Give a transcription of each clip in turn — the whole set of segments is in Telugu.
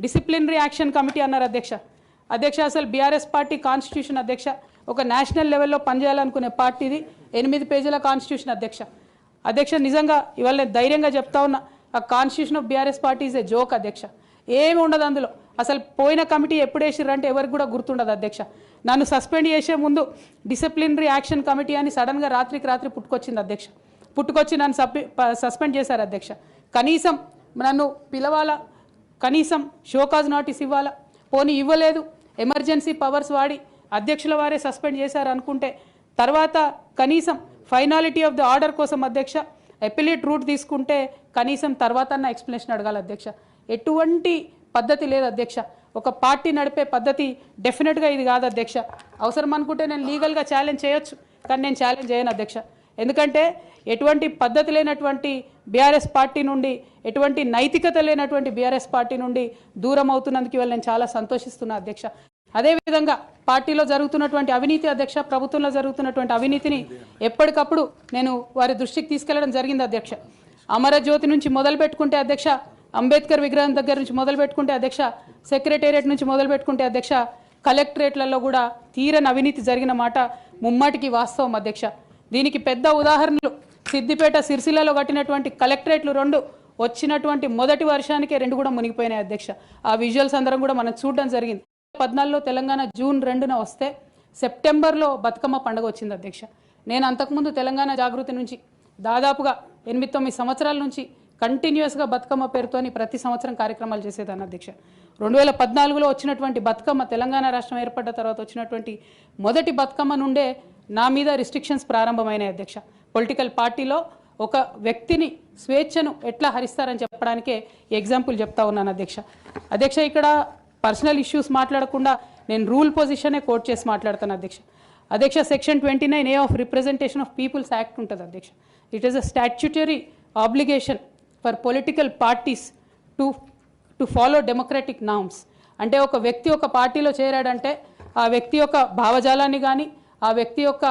డిసిప్లినరీ యాక్షన్ కమిటీ అన్నారు అధ్యక్ష. అధ్యక్ష అసలు బీఆర్ఎస్ పార్టీ కాన్స్టిట్యూషన్ అధ్యక్ష. ఒక నేషనల్ లెవెల్లో పనిచేయాలనుకునే పార్టీది ఎనిమిది పేజీల కాన్స్టిట్యూషన్ అధ్యక్ష. అధ్యక్ష నిజంగా ఇవాళ నేను ధైర్యంగా చెప్తా ఉన్నా ఆ constitution of BRS party is a joke అధ్యక్ష. ఏమి ఉండదు అందులో. అసలు పోయిన కమిటీ ఎప్పుడు వేసిర్రంటే ఎవరికి కూడా గుర్తుండదు అధ్యక్ష. నన్ను సస్పెండ్ చేసే ముందు డిసిప్లినరీ యాక్షన్ కమిటీ అని సడన్గా రాత్రికి రాత్రి పుట్టుకొచ్చింది అధ్యక్ష. పుట్టుకొచ్చి నన్ను సస్పెండ్ చేశారు అధ్యక్ష. కనీసం నన్ను పిలవాలా కనీసం షోకాజ్ నోటీస్ ఇవ్వాలా? పోనీ ఇవ్వలేదు. ఎమర్జెన్సీ పవర్స్ వాడి అధ్యక్షుల వారే సస్పెండ్ చేశారు అనుకుంటే తర్వాత కనీసం ఫైనాలిటీ ఆఫ్ ది ఆర్డర్ కోసం అధ్యక్ష ఎపిలేట్ రూట్ తీసుకుంటే కనీసం తర్వాత అన్న ఎక్స్ప్లెనేషన్ అడగాలి అధ్యక్ష. ఎటువంటి పద్ధతి లేదు అధ్యక్ష. ఒక పార్టీ నడిపే పద్ధతి డెఫినెట్గా ఇది కాదు అధ్యక్ష. అవసరం అనుకుంటే నేను లీగల్గా ఛాలెంజ్ చేయొచ్చు కానీ నేను ఛాలెంజ్ చేయను అధ్యక్ష. ఎందుకంటే ఎటువంటి పద్ధతి లేనటువంటి బీఆర్ఎస్ పార్టీ నుండి ఎటువంటి నైతికత లేనటువంటి బీఆర్ఎస్ పార్టీ నుండి దూరం అవుతున్నందుకు ఇవాళ నేను చాలా సంతోషిస్తున్నా అధ్యక్ష. అదేవిధంగా పార్టీలో జరుగుతున్నటువంటి అవినీతి అధ్యక్ష ప్రభుత్వంలో జరుగుతున్నటువంటి అవినీతిని ఎప్పటికప్పుడు నేను వారి దృష్టికి తీసుకెళ్ళడం జరిగింది అధ్యక్ష. అమరజ్యోతి నుంచి మొదలు పెట్టుకుంటే అధ్యక్ష అంబేద్కర్ విగ్రహం దగ్గర నుంచి మొదలు పెట్టుకుంటే అధ్యక్ష సెక్రటేరియట్ నుంచి మొదలు పెట్టుకుంటే అధ్యక్ష కలెక్టరేట్లలో కూడా తీరని అవినీతి జరిగిన మాట ముమ్మాటికి వాస్తవం అధ్యక్ష. దీనికి పెద్ద ఉదాహరణలు సిద్దిపేట సిరిసిల్లలో కట్టినటువంటి కలెక్టరేట్లు రెండు వచ్చినటువంటి మొదటి వర్షానికే రెండు కూడా మునిగిపోయినాయి అధ్యక్ష. ఆ విజువల్స్ అందరం కూడా మనం చూడడం జరిగింది. పద్నాలుగులో తెలంగాణ జూన్ రెండున వస్తే సెప్టెంబర్లో బతుకమ్మ పండుగ వచ్చింది అధ్యక్ష. నేను అంతకుముందు తెలంగాణ జాగృతి నుంచి దాదాపుగా ఎనిమిది తొమ్మిది సంవత్సరాల నుంచి కంటిన్యూస్గా బతుకమ్మ పేరుతోని ప్రతి సంవత్సరం కార్యక్రమాలు చేసేదాన్ని అధ్యక్ష. రెండు వేల పద్నాలుగులో వచ్చినటువంటి బతుకమ్మ తెలంగాణ రాష్ట్రం ఏర్పడ్డ తర్వాత వచ్చినటువంటి మొదటి బతుకమ్మ నుండే నా మీద రిస్ట్రిక్షన్స్ ప్రారంభమైనాయి అధ్యక్ష. పొలిటికల్ పార్టీలో ఒక వ్యక్తిని స్వేచ్ఛను ఎట్లా హరిస్తారని చెప్పడానికే ఎగ్జాంపుల్ చెప్తా ఉన్నాను అధ్యక్ష. అధ్యక్ష ఇక్కడ పర్సనల్ ఇష్యూస్ మాట్లాడకుండా నేను రూల్ పొజిషనే కోట్ చేసి మాట్లాడతాను అధ్యక్ష. అధ్యక్ష section twenty nine A of representation of people's act ఉంటుంది అధ్యక్ష. It is a statutory obligation for political parties to to follow democratic norms అంటే ఒక వ్యక్తి ఒక పార్టీలో చేరాడంటే ఆ వ్యక్తి యొక్క భావజాలాన్ని కానీ ఆ వ్యక్తి యొక్క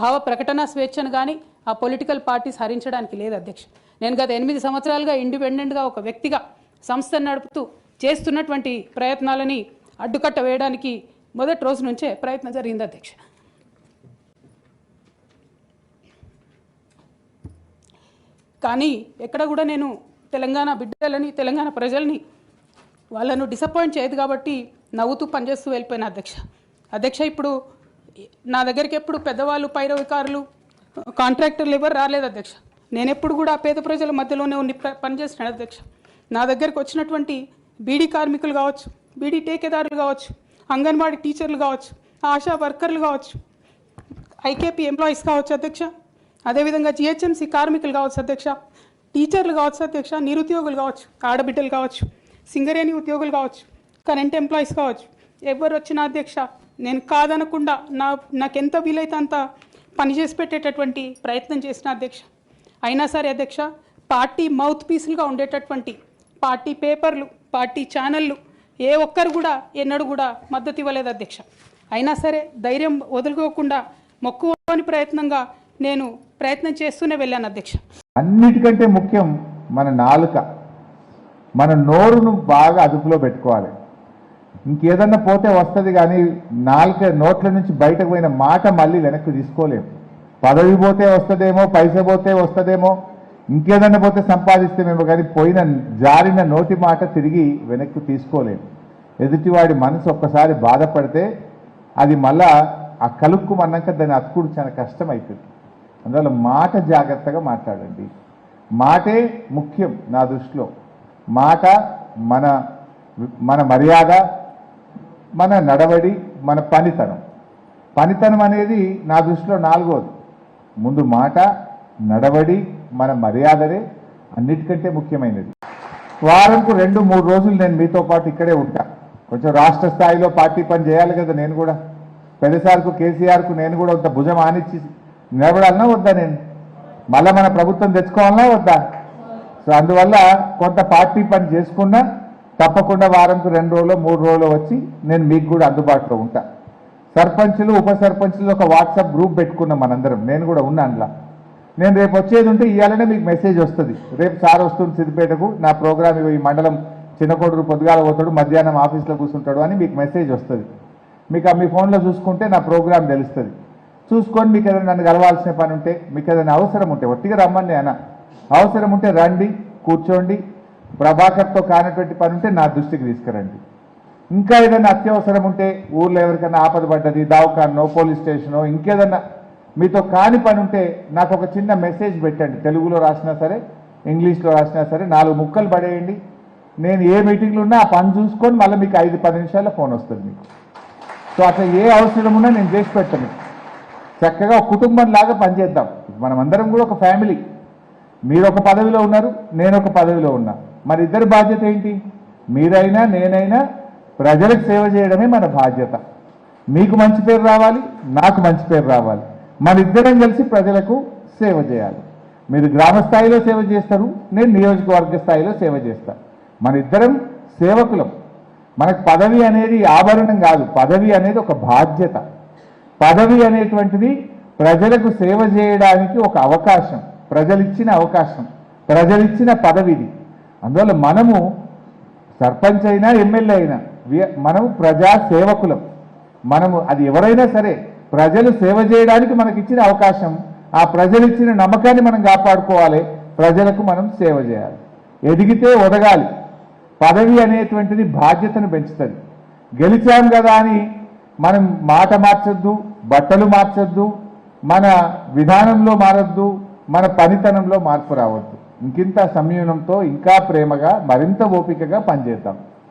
భావ ప్రకటన స్వేచ్ఛను కానీ ఆ పొలిటికల్ పార్టీస్ హరించడానికి లేదు అధ్యక్ష. నేను గత ఎనిమిది సంవత్సరాలుగా ఇండిపెండెంట్గా ఒక వ్యక్తిగా సంస్థను నడుపుతూ చేస్తున్నటువంటి ప్రయత్నాలని అడ్డుకట్ట వేయడానికి మొదటి రోజు నుంచే ప్రయత్నం జరిగింది అధ్యక్ష. కానీ ఎక్కడ కూడా నేను తెలంగాణ బిడ్డలని తెలంగాణ ప్రజల్ని వాళ్ళను డిసప్పాయింట్ చేయదు కాబట్టి నవ్వుతూ పనిచేస్తూ వెళ్ళిపోయిన అధ్యక్ష. అధ్యక్ష ఇప్పుడు నా దగ్గరికి ఎప్పుడు పెద్దవాళ్ళు పైరవికారులు కాంట్రాక్టర్లు ఎవరు రాలేదు అధ్యక్ష. నేను ఎప్పుడు కూడా పేద ప్రజల మధ్యలోనే ఉండి పనిచేస్తున్నాను అధ్యక్ష. నా దగ్గరకు వచ్చినటువంటి బీడీ కార్మికులు కావచ్చు బీడీ టేకేదారులు కావచ్చు అంగన్వాడీ టీచర్లు కావచ్చు ఆశా వర్కర్లు కావచ్చు ఐకేపీ ఎంప్లాయీస్ కావచ్చు అధ్యక్ష. అదేవిధంగా జిహెచ్ఎంసీ కార్మికులు కావచ్చు అధ్యక్ష. టీచర్లు కావచ్చు అధ్యక్ష నిరుద్యోగులు కావచ్చు ఆడబిడ్డలు కావచ్చు సింగరేణి ఉద్యోగులు కావచ్చు కరెంట్ ఎంప్లాయీస్ కావచ్చు. ఎవరు వచ్చినా అధ్యక్ష నేను కాదనకుండా నా నాకు ఎంత వీలైతే అంత పని చేసి పెట్టేటటువంటి ప్రయత్నం చేసిన అధ్యక్ష. అయినా సరే అధ్యక్ష పార్టీ మౌత్ పీసులుగా ఉండేటటువంటి పార్టీ పేపర్లు పార్టీ ఛానళ్ళు ఏ ఒక్కరు కూడా ఎన్నడూ కూడా మద్దతు ఇవ్వలేదు అధ్యక్ష. అయినా సరే ధైర్యం వదులుకోకుండా మొక్కువని ప్రయత్నంగా నేను ప్రయత్నం చేస్తూనే వెళ్ళాను అధ్యక్ష. అన్నిటికంటే ముఖ్యం మన నాలుక. మన నోరును బాగా అదుపులో పెట్టుకోవాలి. ఇంకేదన్నా పోతే వస్తుంది కానీ నాలుక నోట్ల నుంచి బయటకు పోయిన మాట మళ్ళీ వెనక్కి తీసుకోలేము. పదవి పోతే వస్తుందేమో పైస పోతే వస్తుందేమో ఇంకేదన్నా పోతే సంపాదిస్తేమేమో కానీ పోయిన జారిన నోటి మాట తిరిగి వెనక్కి తీసుకోలేము. ఎదుటివాడి మనసు ఒక్కసారి బాధపడితే అది మళ్ళా ఆ కలుక్కు మన్నాక దాన్ని అతుకుడు చాలా కష్టం అవుతుంది అందువల్ల మాట జాగ్రత్తగా మాట్లాడండి. మాటే ముఖ్యం నా దృష్టిలో. మాట మన మన మర్యాద మన నడవడి మన పనితనం. పనితనం అనేది నా దృష్టిలో నాలుగోది. ముందు మాట నడవడి మన మర్యాదలే అన్నిటికంటే ముఖ్యమైనది. వారంకు రెండు మూడు రోజులు నేను మీతో పాటు ఇక్కడే ఉంటా. కొంచెం రాష్ట్ర స్థాయిలో పార్టీ పని చేయాలి కదా నేను కూడా. పెద్దసార్కు కేసీఆర్కు నేను కూడా కొంత భుజం ఆనిచ్చి నిలబడాలన్నా వద్దా నేను? మళ్ళీ మన ప్రభుత్వం తెచ్చుకోవాలన్నా వద్దా? సో అందువల్ల కొంత పార్టీ పని చేసుకున్నా తప్పకుండా వారంకు రెండు రోజులు మూడు రోజులు వచ్చి నేను మీకు కూడా అందుబాటులో ఉంటా. సర్పంచులు ఉప సర్పంచులు ఒక వాట్సాప్ గ్రూప్ పెట్టుకున్నాం మనందరం. నేను కూడా ఉన్నా అందులో. నేను రేపు వచ్చేది ఉంటే ఇవ్వాలనే మీకు మెసేజ్ వస్తుంది. రేపు సార్ వస్తుంది సిద్దిపేటకు నా ప్రోగ్రామ్ ఈ మండలం చిన్న పొద్దుగాల పోతాడు మధ్యాహ్నం ఆఫీస్లో కూర్చుంటాడు అని మీకు మెసేజ్ వస్తుంది. మీకు ఆ మీ ఫోన్లో చూసుకుంటే నా ప్రోగ్రామ్ తెలుస్తుంది. చూసుకొని మీకు ఏదైనా నన్ను కలవాల్సిన పని ఉంటే మీకు ఏదైనా అవసరం ఉంటే ఒట్టిగా రమ్మని అన్న. అవసరం ఉంటే రండి కూర్చోండి ప్రభాకర్తో కానటువంటి పని ఉంటే నా దృష్టికి తీసుకురండి. ఇంకా ఏదైనా అత్యవసరం ఉంటే ఊర్లో ఎవరికైనా ఆపద పడ్డది దావకానో పోలీస్ స్టేషనో ఇంకేదన్నా మీతో కాని పని ఉంటే నాకు ఒక చిన్న మెసేజ్ పెట్టండి. తెలుగులో రాసినా సరే ఇంగ్లీష్లో రాసినా సరే నాలుగు ముక్కలు పడేయండి. నేను ఏ మీటింగ్లో ఉన్నా ఆ పని చూసుకొని మళ్ళీ మీకు ఐదు పది నిమిషాల్లో ఫోన్ వస్తుంది మీకు. సో అట్లా ఏ అవసరం ఉన్నా నేను చేసి పెట్టను. చక్కగా ఒక కుటుంబం లాగా పనిచేద్దాం. మనం అందరం కూడా ఒక ఫ్యామిలీ. మీరు ఒక పదవిలో ఉన్నారు నేను ఒక పదవిలో ఉన్నా. మరి ఇద్దరి బాధ్యత ఏంటి? మీరైనా నేనైనా ప్రజలకు సేవ చేయడమే మన బాధ్యత. మీకు మంచి పేరు రావాలి నాకు మంచి పేరు రావాలి. మన ఇద్దరం కలిసి ప్రజలకు సేవ చేయాలి. మీరు గ్రామ స్థాయిలో సేవ చేస్తారు నేను నియోజకవర్గ స్థాయిలో సేవ చేస్తాను మన ఇద్దరం సేవకులం. మనకు పదవి అనేది ఆభరణం కాదు. పదవి అనేది ఒక బాధ్యత. పదవి అనేటువంటిది ప్రజలకు సేవ చేయడానికి ఒక అవకాశం. ప్రజలిచ్చిన అవకాశం. ప్రజలిచ్చిన పదవిది. అందువల్ల మనము సర్పంచ్ అయినా ఎమ్మెల్యే అయినా వి- మనము ప్రజా సేవకులం. మనము అది ఎవరైనా సరే ప్రజలు సేవ చేయడానికి మనకి ఇచ్చిన అవకాశం ఆ ప్రజలు ఇచ్చిన నమ్మకాన్ని మనం కాపాడుకోవాలి ప్రజలకు మనం సేవ చేయాలి. ఎదిగితే ఒదగాలి. పదవి అనేటువంటిది బాధ్యతను పెంచుతుంది. గెలిచాం కదా అని మనం మాట మార్చొద్దు బట్టలు మార్చొద్దు మన విధానంలో మారొద్దు మన పనితనంలో మార్పు రావద్దు. ఇంకింత సంయమనంతో ఇంకా ప్రేమగా మరింత ఓపికగా పనిచేద్దాం.